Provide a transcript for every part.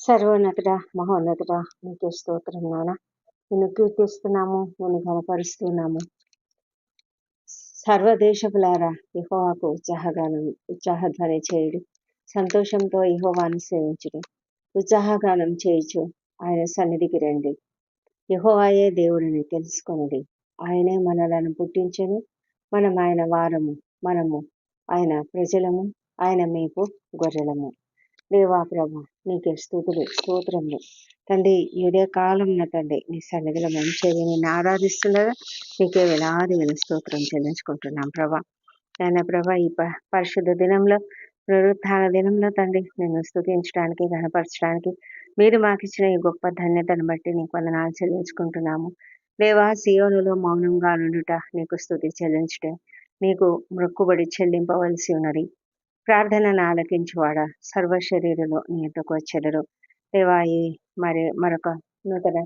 సర్వోన్నతుడ మహోన్నతుడ నీకే స్తోత్రం నాన్న నిన్ను కీర్తిస్తున్నాము నిన్ను కనపరుస్తున్నాము సర్వదేశపులారా ఇహోవాకు ఉత్సాహగానం ఉత్సాహధ్వని చేయుడు. సంతోషంతో ఇహోవాను సేవించుడు. ఉత్సాహగానం చేయుచు ఆయన సన్నిధికి రండి. యహోవాయే దేవుడిని తెలుసుకొనిది ఆయనే మనలను పుట్టించను. మనం ఆయన వారము మనము ఆయన ప్రజలము ఆయన మీకు గొర్రెలము. దేవా ప్రభ? నీకే స్థుతులు స్తోత్రములు. తండ్రి ఇదే కాలంలో తండ్రి నీ సన్నిధిలో మంచిది నేను ఆరాధిస్తుండగా నీకే వేలాది వేల స్తోత్రం చెల్లించుకుంటున్నాం ప్రభా. నాయన ప్రభా ఈ పరిశుద్ధ దినంలో పునరుత్థాన దినంలో తండ్రి నేను స్థుతించడానికి గణపరచడానికి మీరు మాకు ఇచ్చిన ఈ గొప్ప ధన్యతను బట్టి నీకు వందనాలు చెల్లించుకుంటున్నాము. దేవా సియోనులో మౌనంగా నుండుట నీకు స్థుతి చెల్లించుట నీకు మొక్కుబడి చెల్లింపవలసి ఉన్నది. ప్రార్థనను ఆలకించువాడ? సర్వ శరీరంలో నీ వచ్చెదరు. దేవాయి మరి మరొక నూతన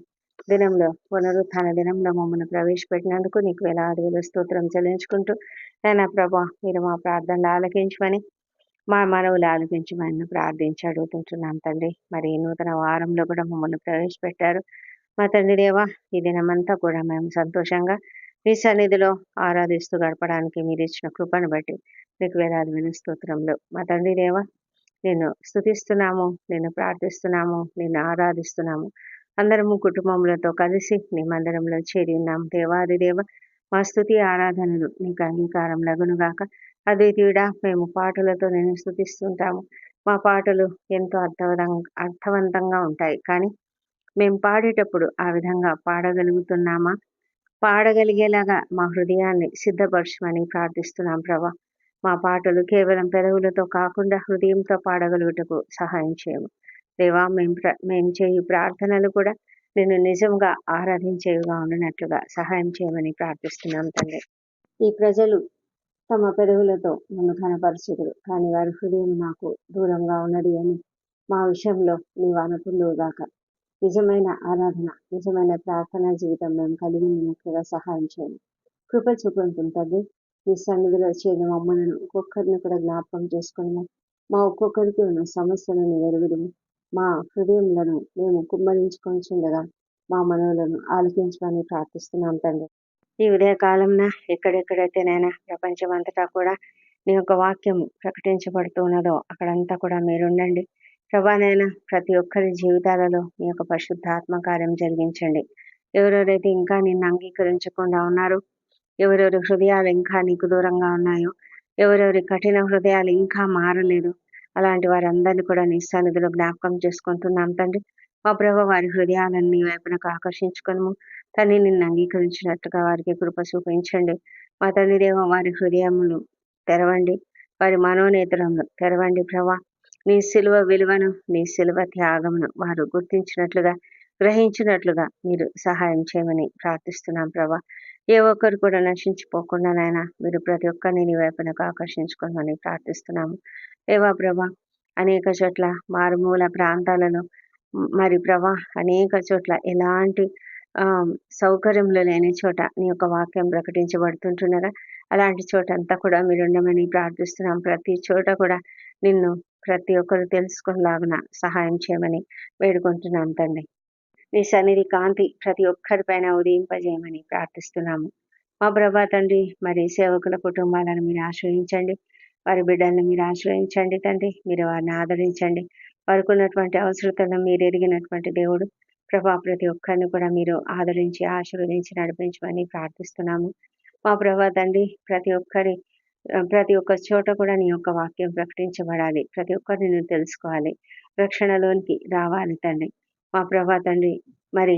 దినంలో పునరుత్న దినంలో మమ్మల్ని ప్రవేశపెట్టినందుకు నీకు వేలాది వేల స్తోత్రం చెల్లించుకుంటూ నేను ప్రభా మీరు మా ప్రార్థనలు ఆలకించమని మా మనవులు ఆలకించమని ప్రార్థించి అడుగుతుంటున్నాం తండ్రి. మరి నూతన వారంలో కూడా మమ్మల్ని ప్రవేశపెట్టారు. మా తండ్రి దేవా ఈ దినమంతా కూడా మేము సంతోషంగా మీ సన్నిధిలో ఆరాధిస్తూ గడపడానికి మీరు ఇచ్చిన కృపను బట్టి మీకు వేలాది వేల స్తోత్రంలో మా తండ్రి దేవ నేను స్థుతిస్తున్నాము నేను ప్రార్థిస్తున్నాము నేను ఆరాధిస్తున్నాము. అందరము కుటుంబములతో కలిసి నీ మందిరంలో చేరి ఉన్నాం. దేవాది దేవ మా స్థుతి ఆరాధనలు నీకు అంగీకారం లగునుగాక అద్వితీయుడా మేము పాటలతో నేను స్థుతిస్తుంటాము మా పాటలు ఎంతో అర్థవంతంగా అర్థవంతంగా ఉంటాయి. కానీ మేము పాడేటప్పుడు ఆ విధంగా పాడగలుగుతున్నామా? పాడగలిగేలాగా మా హృదయాన్ని సిద్ధపరచమని ప్రార్థిస్తున్నాం ప్రభా. మా పాటలు కేవలం పెదవులతో కాకుండా హృదయంతో పాడగలుగుటకు సహాయం చేయము. దేవా మేము మేము చేయు ప్రార్థనలు కూడా నేను నిజంగా ఆరాధించేవిగా ఉన్నట్లుగా సహాయం చేయమని ప్రార్థిస్తున్నాం తండ్రి. ఈ ప్రజలు తమ పెదవులతో నన్ను కనపరచుదురు కానీ వారి హృదయం నాకు దూరంగా ఉన్నది అని మా విషయంలో నీవు అనుకుందువుగాక నిజమైన ఆరాధన నిజమైన ప్రార్థనా జీవితం మేము కలిగి ఉన్నట్లుగా సహాయం చేయండి. కృప చూపుతుంటుంది మీ సన్నిధిలో చేయడం మమ్మల్ని ఒక్కొక్కరిని కూడా జ్ఞాపకం చేసుకుని మా ఒక్కొక్కరికి ఉన్న సమస్యలను ఎరుగుడు మా హృదయంలను మేము కుమ్మరించుకొని మా మనవులను ఆలోచించమని ప్రార్థిస్తున్నాం తండ్రి. ఈ ఉదయకాలంన ఎక్కడెక్కడైతేనైనా ప్రపంచం అంతటా కూడా నీ యొక్క వాక్యం ప్రకటించబడుతున్నదో అక్కడంతా కూడా మీరుండండి. ప్రభానైనా ప్రతి ఒక్కరి జీవితాలలో మీ యొక్క పరిశుద్ధాత్మ కార్యం జరిగించండి. ఎవరెవరైతే ఇంకా నిన్ను అంగీకరించకుండా ఉన్నారో ఎవరెవరి హృదయాలు ఇంకా నీకు దూరంగా ఉన్నాయో ఎవరెవరి కఠిన హృదయాలు ఇంకా మారలేదు అలాంటి వారందరినీ కూడా నీ సన్నిధిలో జ్ఞాపకం చేసుకుంటున్నాం తండ్రి. మా ప్రభ వారి హృదయాలను నీ వైపునకు ఆకర్షించుకొనము. తండ్రి నిన్ను అంగీకరించినట్టుగా వారికి కృప చూపించండి. మా తండ్రి దేవ వారి హృదయములు తెరవండి వారి మనోనేతరములు తెరవండి ప్రభా. నీ సిలువ విలువను నీ సిలువ త్యాగమును వారు గుర్తించినట్లుగా గ్రహించినట్లుగా మీరు సహాయం చేయమని ప్రార్థిస్తున్నాం ప్రభా. ఏ ఒక్కరు కూడా నశించిపోకుండా నాయన మీరు ప్రతి ఒక్కరిని నీ వైపునకు ఆకర్షించుకోమని ప్రార్థిస్తున్నాము. ఏవా ప్రభా అనేక చోట్ల మారుమూల ప్రాంతాలలో మరి ప్రభా అనేక చోట్ల ఎలాంటి సౌకర్యంలో లేని చోట నీ యొక్క వాక్యం ప్రకటించబడుతుంటున్నారా అలాంటి చోట అంతా కూడా మీరు ఉండమని ప్రార్థిస్తున్నాం. ప్రతి చోట కూడా నిన్ను ప్రతి ఒక్కరు తెలుసుకునేలాగున సహాయం చేయమని వేడుకుంటున్నాం తండ్రి. నీ సన్నిధి కాంతి ప్రతి ఒక్కరిపైన ఉదయింపజేయమని ప్రార్థిస్తున్నాము. మా ప్రభా తండ్రి మరి సేవకుల కుటుంబాలను మీరు ఆశ్రయించండి. వారి బిడ్డలను మీరు ఆశ్రయించండి తండ్రి. మీరు వారిని ఆదరించండి. వారికి ఉన్నటువంటి అవసరతలను మీరు ఎరిగినటువంటి దేవుడు. ప్రభా ప్రతి ఒక్కరిని కూడా మీరు ఆదరించి ఆశీర్వదించి నడిపించమని ప్రార్థిస్తున్నాము. మా ప్రభా తండ్రి ప్రతి ఒక్కరి ప్రతి ఒక్క చోట కూడా నీ యొక్క వాక్యం ప్రకటించబడాలి. ప్రతి ఒక్కరిని నువ్వు తెలుసుకోవాలి. రక్షణలోనికి రావాలి తండ్రి. మా ప్రభా తండ్రి మరి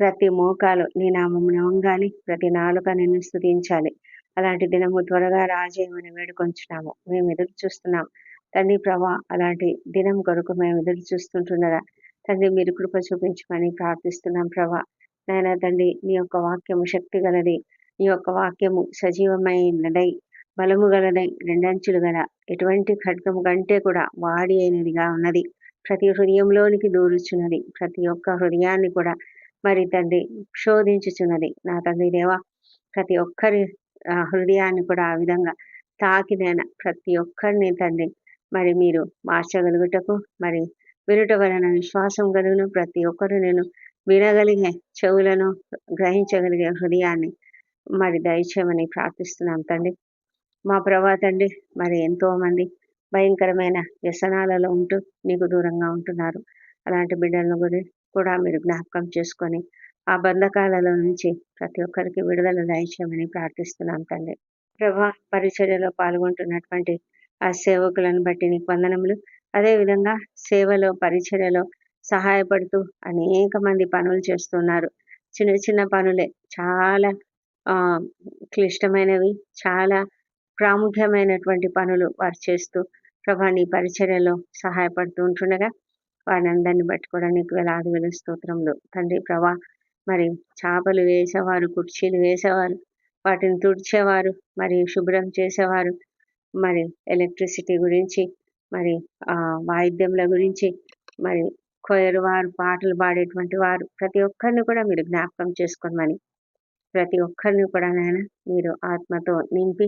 ప్రతి మోకాలు నీ నామమును వంగాలి. ప్రతి నాలుక నిన్ను స్థుతించాలి. అలాంటి దినము త్వరగా రాజేయమని వేడుకొంచున్నాము. మేము ఎదురు చూస్తున్నాం. తండ్రి ప్రభా అలాంటి దినం కొరకు మేము ఎదురు చూస్తుంటున్నారా? తండ్రి మీరు కృప చూపించమని ప్రార్థిస్తున్నాం ప్రభా. నాయన తండ్రి నీ యొక్క వాక్యము శక్తి గలది. నీ యొక్క వాక్యము సజీవమైనదై బలము గలదై రెండంచులు గల ఎటువంటి ఖడ్గము కంటే కూడా వాడి అయినదిగా ఉన్నది. ప్రతి హృదయంలోనికి దూరుచున్నది. ప్రతి ఒక్క హృదయాన్ని కూడా మరి తండ్రి శోధించుచున్నది నా తండ్రి దేవా ప్రతి ఒక్కరి హృదయాన్ని కూడా ఆ విధంగా తాకినైనా ప్రతి ఒక్కరిని తండ్రి మరి మీరు మార్చగలుగుటకు మరి వినుట వలన విశ్వాసం కలుగును. ప్రతి ఒక్కరు నేను వినగలిగే చెవులను గ్రహించగలిగే హృదయాన్ని మరి దయచేయమని ప్రార్థిస్తున్నాం తండ్రి. మా ప్రభా తండ్రి మరి ఎంతోమంది భయంకరమైన వ్యసనాలలో ఉంటూ నీకు దూరంగా ఉంటున్నారు. అలాంటి బిడ్డలను కూడా కూడా మీరు జ్ఞాపకం చేసుకొని ఆ బంధకాలలో నుంచి ప్రతి ఒక్కరికి విడుదల దయచేయమని ప్రార్థిస్తున్నాం తండ్రి. ప్రభా పరిచర్యలో పాల్గొంటున్నటువంటి ఆ సేవకులను బట్టి నీకు వందనములు. అదేవిధంగా సేవలో పరిచర్యలో సహాయపడుతూ అనేక మంది పనులు చేస్తున్నారు. చిన్న చిన్న పనులే చాలా క్లిష్టమైనవి చాలా ప్రాముఖ్యమైనటువంటి పనులు వారు చేస్తూ ప్రభా నీ పరిచర్యలో సహాయపడుతూ ఉంటుండగా వారిని అందరినీ బట్టి కూడా నీకు వేలాది వేల స్తోత్రములు. తండ్రి ప్రభా మరి చేపలు వేసేవారు కుర్చీలు వేసేవారు వాటిని తుడిచేవారు మరి శుభ్రం చేసేవారు మరి ఎలక్ట్రిసిటీ గురించి మరి ఆ వాయిద్యముల గురించి మరి కొయ్యరు వారు పాటలు పాడేటువంటి వారు ప్రతి ఒక్కరిని కూడా మీరు జ్ఞాపకం చేసుకోమని ప్రతి ఒక్కరిని కూడా నాయన మీరు ఆత్మతో నింపి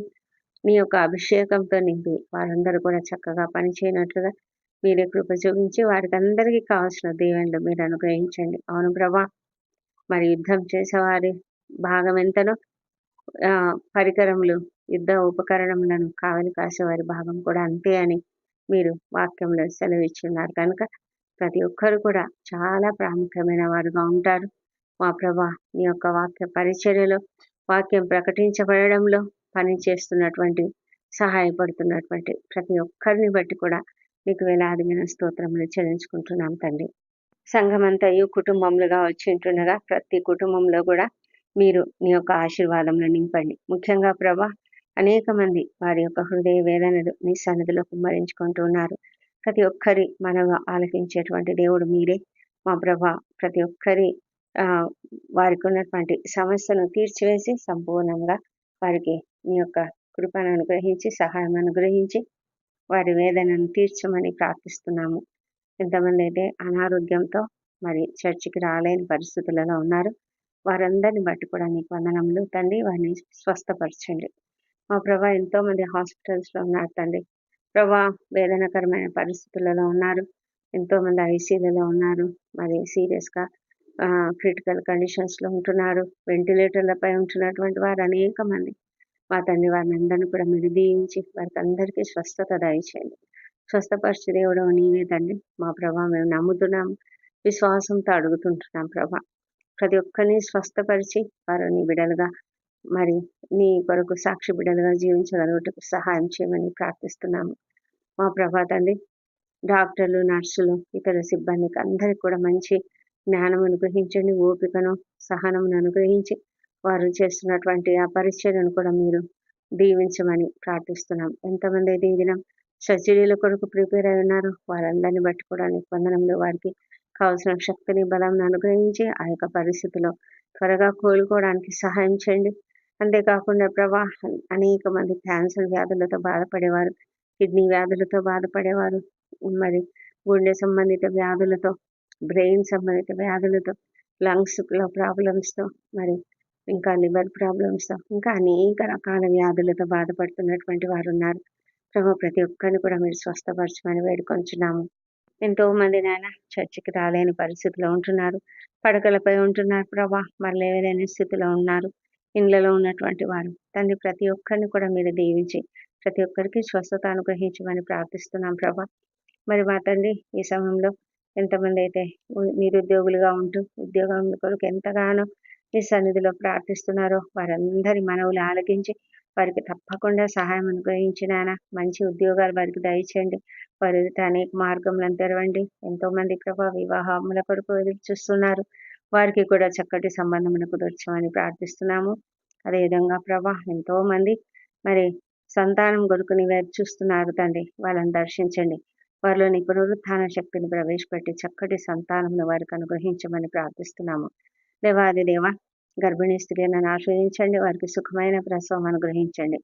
నీ యొక్క అభిషేకంతో నింపి వారందరూ కూడా చక్కగా పనిచేయనట్లుగా మీరే కృప చూపించి వారికి అందరికీ కావాల్సిన దేవుళ్ళు మీరు అనుగ్రహించండి. అవును ప్రభా మరి యుద్ధం చేసేవారి భాగం ఎంతనో పరికరములు యుద్ధ ఉపకరణములను కావలి కాసేవారి భాగం కూడా అంతే అని మీరు వాక్యంలో సెలవిచ్చున్నారు. కనుక ప్రతి ఒక్కరు కూడా చాలా ప్రాముఖ్యమైన వారుగా ఉంటారు. మా ప్రభా మీ యొక్క వాక్య పరిచర్యలో వాక్యం ప్రకటించబడడంలో పని చేస్తున్నటువంటి సహాయపడుతున్నటువంటి ప్రతి ఒక్కరిని బట్టి కూడా మీకు వేలాదిమైన స్తోత్రములు చెల్లించుకుంటున్నాం తండ్రి. సంఘమంతయు కుటుంబములుగా ఉంటుండగా ప్రతి కుటుంబంలో కూడా మీరు మీ యొక్క ఆశీర్వాదంలో నింపండి. ముఖ్యంగా ప్రభా అనేక మంది వారి యొక్క హృదయ వేదనలు మీ సన్నిధిలో కుమ్మరించుకుంటూ ఉన్నారు. ప్రతి ఒక్కరి మనగా ఆలకించేటువంటి దేవుడు మీరే. మా ప్రభా ప్రతి ఒక్కరి వారికి ఉన్నటువంటి సమస్యను తీర్చివేసి సంపూర్ణంగా వారికి నీ యొక్క కృపను అనుగ్రహించి సహాయం అనుగ్రహించి వారి వేదనను తీర్చమని ప్రార్థిస్తున్నాము. ఎంతమంది అయితే అనారోగ్యంతో మరి చర్చికి రాలేని పరిస్థితులలో ఉన్నారు వారందరిని బట్టి కూడా నీకు వందనములు తండ్రి. వారిని స్వస్థపరచండి. మా ప్రభా ఎంతోమంది హాస్పిటల్స్లో ఉన్నారు తండ్రి. ప్రభా వేదనకరమైన పరిస్థితులలో ఉన్నారు. ఎంతో మంది ఐసీలలో ఉన్నారు. మరి సీరియస్గా క్రిటికల్ కండిషన్స్లో ఉంటున్నారు. వెంటిలేటర్లపై ఉంటున్నటువంటి వారు అనేక మంది మా తండ్రి వారిని అందరినీ కూడా మీరు దీవించి వారికి అందరికీ స్వస్థత దయచేయండి. స్వస్థపరిచి దేవుడు నీవే తండ్రి. మా ప్రభా మేము నమ్ముతున్నాం. విశ్వాసంతో అడుగుతుంటున్నాం ప్రభా. ప్రతి ఒక్కరిని స్వస్థపరిచి వారు నీ బిడలుగా మరి నీ కొరకు సాక్షి బిడలుగా జీవించగలుగుటకు సహాయం చేయమని ప్రార్థిస్తున్నాము. మా ప్రభా తండ్రి డాక్టర్లు నర్సులు ఇతర సిబ్బందికి అందరికి కూడా మంచి జ్ఞానం అనుగ్రహించండి ఓపికను సహనమును అనుగ్రహించి వారు చేస్తున్నటువంటి ఆ పరిచర్యను కూడా మీరు దీవించమని ప్రార్థిస్తున్నాం. ఎంతమంది అయితే ఈ దినం సర్జరీల కొరకు ప్రిపేర్ అయి ఉన్నారు వారందరిని బట్టి కూడా నిబంధనలు వారికి కావాల్సిన శక్తిని బలం అనుగ్రహించి ఆ యొక్క పరిస్థితిలో త్వరగా కోలుకోవడానికి సహాయం చేయండి. అంతేకాకుండా ప్రభా అనేక మంది క్యాన్సర్ వ్యాధులతో బాధపడేవారు కిడ్నీ వ్యాధులతో బాధపడేవారు మరి గుండె సంబంధిత వ్యాధులతో బ్రెయిన్ సంబంధిత వ్యాధులతో లంగ్స్లో ప్రాబ్లమ్స్తో మరి ఇంకా లివర్ ప్రాబ్లమ్స్ ఇంకా అనేక రకాల వ్యాధులతో బాధపడుతున్నటువంటి వారు ఉన్నారు ప్రభు ప్రతి ఒక్కరిని కూడా మీరు స్వస్థపరచమని వేడుకొంచున్నాము. ఎంతో మంది నాయన చర్చికి రాలేని పరిస్థితిలో ఉంటున్నారు. పడకలపై ఉంటున్నారు ప్రభా మరి లేవలేని స్థితిలో ఉన్నారు. ఇండ్లలో ఉన్నటువంటి వారు. తండ్రి ప్రతి ఒక్కరిని కూడా మీరు దీవించి ప్రతి ఒక్కరికి స్వస్థత అనుగ్రహించమని ప్రార్థిస్తున్నాం ప్రభా. మరి మా తండ్రి ఈ సమయంలో ఎంతమంది అయితే నిరుద్యోగులుగా ఉంటూ ఉద్యోగం కొరకు ఎంతగానో మీ సన్నిధిలో ప్రార్థిస్తున్నారో. వారందరి మనవులు ఆలకించి వారికి తప్పకుండా సహాయం అనుగ్రహించినాయన మంచి ఉద్యోగాలు వారికి దయచేయండి. వారి అనేక మార్గములను తెరవండి. ఎంతో మంది ప్రభా వివాహముల కొరకు ఎదురు చూస్తున్నారు. వారికి కూడా చక్కటి సంబంధమును కుదర్చమని ప్రార్థిస్తున్నాము. అదేవిధంగా ప్రభా ఎంతో మంది మరి సంతానం కొడుకుని వారు చూస్తున్నారు తండ్రి. వాళ్ళని దర్శించండి. వారిలోని పునరుత్థాన శక్తిని ప్రవేశపెట్టి చక్కటి సంతానమును వారికి అనుగ్రహించమని ప్రార్థిస్తున్నాము. దేవాది దేవ గర్భిణీ స్త్రీలను ఆశ్రయించండి వారికి సుఖమైన ప్రసవం అనుగ్రహించండి.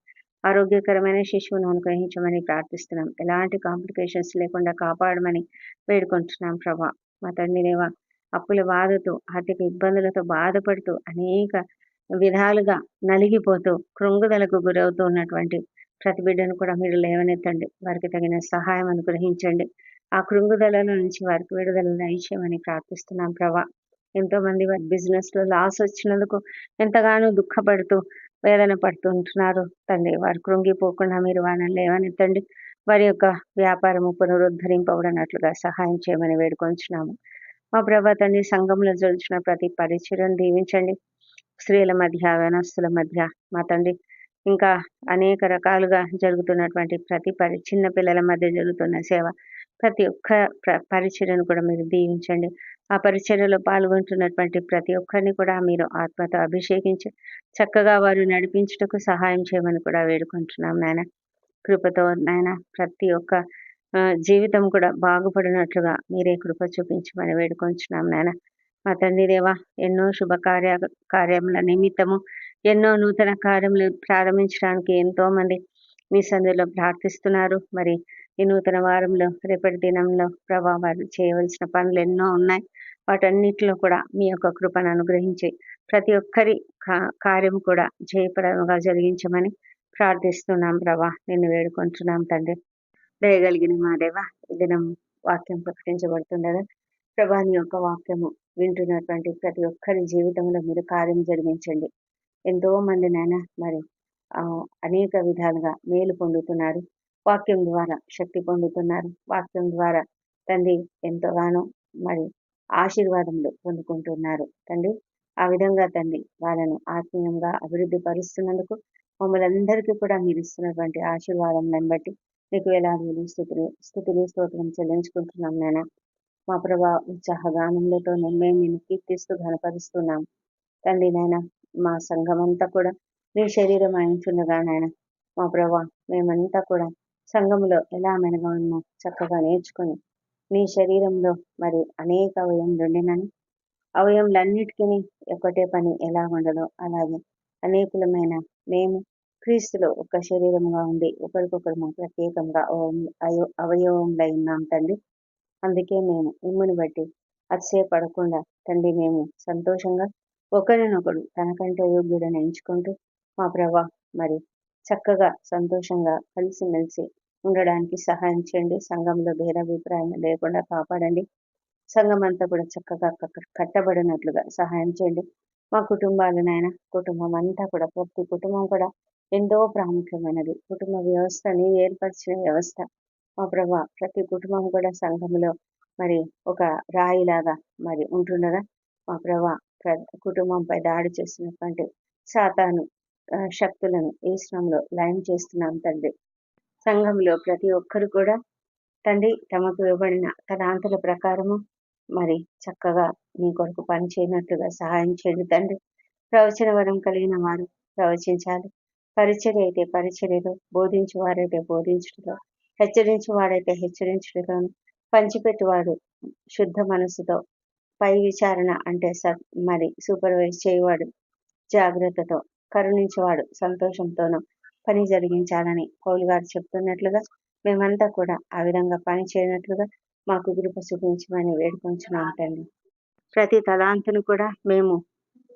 ఆరోగ్యకరమైన శిశువును అనుగ్రహించమని ప్రార్థిస్తున్నాం. ఎలాంటి కాంప్లికేషన్స్ లేకుండా కాపాడమని వేడుకుంటున్నాం ప్రభా. మా తండ్రి దేవ అప్పుల బాధతో ఆర్థిక ఇబ్బందులతో బాధపడుతూ అనేక విధాలుగా నలిగిపోతూ కృంగుదలకు గురవుతూ ఉన్నటువంటి ప్రతి బిడ్డను కూడా మీరు లేవనెత్తండి. వారికి తగిన సహాయం అనుగ్రహించండి. ఆ కృంగుదలలో నుంచి వారికి విడుదల దయచేయమని ప్రార్థిస్తున్నాం ప్రభా. ఎంతో మంది వారి బిజినెస్లో లాస్ వచ్చినందుకు ఎంతగానో దుఃఖపడుతూ వేదన పడుతుంటున్నారు తండ్రి వారు కృంగిపోకుండా మీరు వారిని లేవనెత్తండి. వారి యొక్క వ్యాపారము పునరుద్ధరింపబడినట్లుగా సహాయం చేయమని వేడుకొంచున్నాము. మా ప్రభా తండ్రి సంఘంలో జరుగుతున్న ప్రతి పరిచయం దీవించండి. స్త్రీల మధ్య వనస్తుల మధ్య మా తండ్రి ఇంకా అనేక రకాలుగా జరుగుతున్నటువంటి ప్రతి పరి చిన్న పిల్లల మధ్య జరుగుతున్న సేవ ప్రతి ఒక్క పరిచర్యను కూడా మీరు దీవించండి. ఆ పరిచర్యలో పాల్గొంటున్నటువంటి ప్రతి ఒక్కరిని కూడా మీరు ఆత్మతో అభిషేకించి చక్కగా వారు నడిపించుటకు సహాయం చేయమని కూడా వేడుకుంటున్నాం నాయన. కృపతో నాయన ప్రతి ఒక్క జీవితం కూడా బాగుపడినట్లుగా మీరే కృప చూపించమని వేడుకొంచున్నాం నాయన. మా తండ్రి దేవా ఎన్నో శుభకార్య కార్యముల నిమిత్తము ఎన్నో నూతన కార్యములు ప్రారంభించడానికి ఎంతో మంది మీ సందులో ప్రార్థిస్తున్నారు. మరి ఈ నూతన వారంలో రేపటి దినంలో ప్రభా వారు చేయవలసిన పనులు ఎన్నో ఉన్నాయి. వాటన్నిటిలో కూడా మీ యొక్క కృపను అనుగ్రహించి ప్రతి ఒక్కరి కార్యం కూడా జయప్రదంగా జరిగించమని ప్రార్థిస్తున్నాం ప్రభా. నిన్ను వేడుకుంటున్నాం తండ్రి. దయగలిగిన మా దేవ ఈ దినం వాక్యం ప్రకటించబడుతుండగా ప్రభాని యొక్క వాక్యము వింటున్నటువంటి ప్రతి ఒక్కరి జీవితంలో మీరు కార్యం జరిగించండి. ఎంతో మంది నాయన మరి అనేక విధాలుగా మేలు పొందుతున్నారు. వాక్యం ద్వారా శక్తి పొందుతున్నారు. వాక్యం ద్వారా తండ్రి ఎంతగానో మరి ఆశీర్వాదములు పొందుకుంటున్నారు. తండ్రి ఆ విధంగా తండ్రి వాళ్ళను ఆత్మీయంగా అభివృద్ధి పరుస్తున్నందుకు మమ్మల్ని అందరికీ కూడా మీరు ఇస్తున్నటువంటి ఆశీర్వాదం బట్టి మీకు వేలాది స్థుతులు స్థుతులు స్తోత్రం చెల్లించుకుంటున్నాం నాయన. మా ప్రభా ఉత్సాహగానములతో మేము నేను కీర్తిస్తూ ఘనపరుస్తున్నాం. తండ్రి నాయన మా సంఘం అంతా కూడా మీ శరీరం అయించుండగా నాయన. మా ప్రభా మేమంతా కూడా సంఘములో ఎలా మెనగానో చక్కగా నేర్చుకొని నీ శరీరంలో మరి అనేక అవయములు ఉండినని అవయములన్నిటికీ ఒకటే పని ఎలా ఉండదో అలాగే అనేకులమైన మేము క్రీస్తులో ఒక శరీరంగా ఉండి ఒకరికొకరు ప్రత్యేకంగా అవయవంలో ఉన్నాం తండ్రి. అందుకే మేము మిమ్మల్ని బట్టి అతిశయపడకుండా తండ్రి మేము సంతోషంగా ఒకరినొకడు తనకంటే యోగ్యుడని ఎంచుకుంటూ మా ప్రభా మరి చక్కగా సంతోషంగా కలిసిమెలిసి ఉండడానికి సహాయం చేయండి. సంఘంలో భేదాభిప్రాయం లేకుండా కాపాడండి. సంఘం అంతా కూడా చక్కగా కట్టబడినట్లుగా సహాయం చేయండి. మా కుటుంబాలనైనా కుటుంబం అంతా కూడా ప్రతి కుటుంబం కూడా ఎంతో ప్రాముఖ్యమైనది. కుటుంబ వ్యవస్థని ఏర్పరిచిన వ్యవస్థ. మా ప్రభా ప్రతి కుటుంబం కూడా సంఘంలో మరి ఒక రాయిలాగా మరి ఉంటుండగా మా ప్రభా కుటుంబంపై దాడి చేసినటువంటి సాతాను శక్తులను ఈ శ్రమంలో లయం చేస్తున్నాం తండ్రి. సంఘంలో ప్రతి ఒక్కరు కూడా తండ్రి తమకు ఇవ్వబడిన తలాంతుల ప్రకారము మరి చక్కగా మీ కొరకు పని చేయనట్లుగా సహాయం చేయండి తండ్రి. ప్రవచన వరం కలిగిన వారు ప్రవచించాలి. పరిచర్య అయితే పరిచర్యలో బోధించేవారైతే బోధించడంలో హెచ్చరించి వాడైతే హెచ్చరించడం పంచిపెట్టువాడు శుద్ధ మనసుతో పై విచారణ అంటే మరి సూపర్వైజ్ చేయవాడు జాగ్రత్తతో కరుణించేవాడు సంతోషంతోనూ పని జరిగించాలని పౌలు గారు చెప్తున్నట్లుగా మేమంతా కూడా ఆ విధంగా పని చేయనట్లుగా మాకు కృప చూపించమని వేడుకొంచున్నాం తండ్రి. ప్రతి తలాంతును కూడా మేము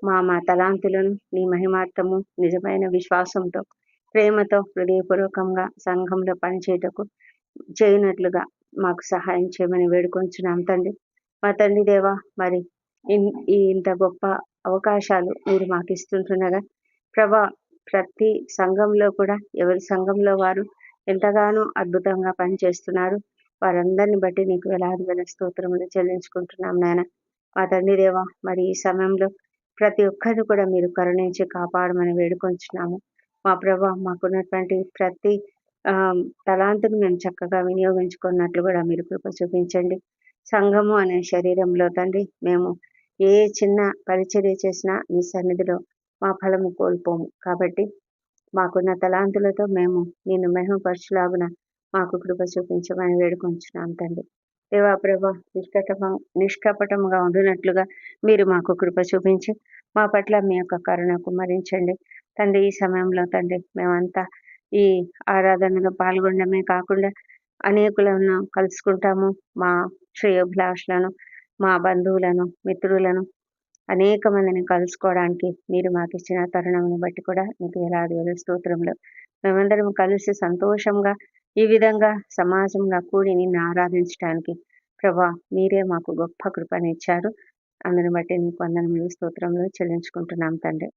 మా మా తలాంతులను నీ మహిమార్థము నిజమైన విశ్వాసంతో ప్రేమతో హృదయపూర్వకంగా సంఘంలో పనిచేయటకు చేయనట్లుగా మాకు సహాయం చేయమని వేడుకొంచున్నాం తండ్రి. మా తండ్రి దేవా మరి ఇంత గొప్ప అవకాశాలు మీరు మాకు ఇస్తుంటుండగా ప్రభా ప్రతి సంఘంలో కూడా ఎవరి సంఘంలో వారు ఎంతగానో అద్భుతంగా పనిచేస్తున్నారు వారందరిని బట్టి నీకు వేలాది వేల స్తోత్రములు చెల్లించుకుంటున్నాం నాయన. మా తండ్రి దేవా మరి ఈ సమయంలో ప్రతి ఒక్కరిని కూడా మీరు కరుణించి కాపాడమని వేడుకొంచున్నాము. మా ప్రభా మాకున్నటువంటి ప్రతి తలాంతును మేము చక్కగా వినియోగించుకున్నట్లు కూడా మీరు కృప చూపించండి. సంఘము అనే శరీరంలో తండ్రి మేము ఏ చిన్న పరిచర్య చేసినా మీ సన్నిధిలో మా ఫలము కోల్పోము. కాబట్టి మాకున్న తలాంతులతో మేము నేను మహిమపరచులాగున మాకు కృప చూపించమని వేడుకొంచున్నాం తండ్రి. దేవా ప్రభా నిష్కటమ నిష్కపటముగా ఉండినట్లుగా మీరు మాకు కృప చూపించి మా పట్ల మీ యొక్క కరుణకు మరించండి తండ్రి ఈ సమయంలో తండ్రి మేమంతా ఈ ఆరాధనలో పాల్గొనడమే కాకుండా అనేకులను కలుసుకుంటాము. మా శ్రేయోభిలాషులను మా బంధువులను మిత్రులను అనేక మందిని కలుసుకోవడానికి మీరు మాకు ఇచ్చిన తరుణంను బట్టి కూడా మీకు వేలాది వేల స్తోత్రంలో మేమందరం కలిసి సంతోషంగా ఈ విధంగా సమాజంలో కూడి నిన్ను ఆరాధించడానికి ప్రభా మీరే మాకు గొప్ప కృపనిచ్చారు అందుని బట్టి నీకు వందనములు స్తోత్రంలో చెల్లించుకుంటున్నాం తండ్రి.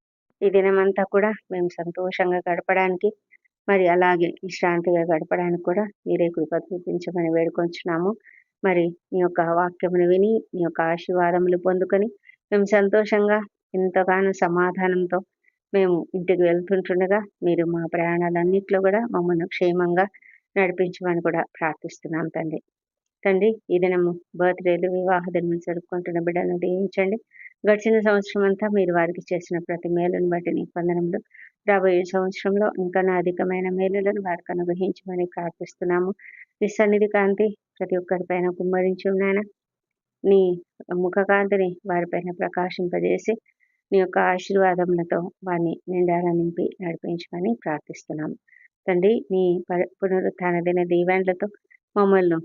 ఈ దినమంతా కూడా మేము సంతోషంగా గడపడానికి మరి అలాగే విశ్రాంతిగా గడపడానికి కూడా మీరే కృప చూపించమని వేడుకొంచున్నాము. మరి మీ యొక్క వాక్యమును విని మీ యొక్క ఆశీర్వాదములు పొందుకొని మేము సంతోషంగా ఎంతగానో సమాధానంతో మేము ఇంటికి వెళ్తుంటుండగా మీరు మా ప్రయాణాలన్నింటిలో కూడా మమ్మల్ని క్షేమంగా నడిపించమని కూడా ప్రార్థిస్తున్నాం తండ్రి. తండ్రి ఈ దినము బర్త్డేలు వివాహ దినం జరుపుకుంటున్న బిడ్డలను దీవించండి. గడిచిన సంవత్సరం అంతా మీరు వారికి చేసిన ప్రతి మేలును బట్టి నీ పొందనంలో రాబోయే సంవత్సరంలో ఇంకా అధికమైన మేలులను వారికి అనుగ్రహించమని ప్రార్థిస్తున్నాము. నీ సన్నిధి కాంతి ప్రతి ఒక్కరిపైన కుమ్మరించి ఉన్నాయన నీ ముఖ కాంతిని వారిపైన ప్రకాశింపజేసి నీ యొక్క ఆశీర్వాదములతో వారిని నిండారా నింపి నడిపించమని ప్రార్థిస్తున్నాము. తండ్రి నీ పునరుత్న దిన దీవెండ్లతో మమ్మల్ని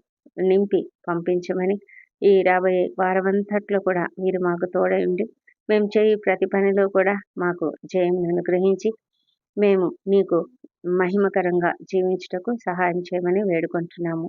నింపి పంపించమని ఈ రాబోయే వారమంతట్లో కూడా మీరు మాకు తోడై ఉండి మేము చేయి ప్రతి పనిలో కూడా మాకు జయం అనుగ్రహించి మేము నీకు మహిమకరంగా జీవించుటకు సహాయం చేయమని వేడుకుంటున్నాము.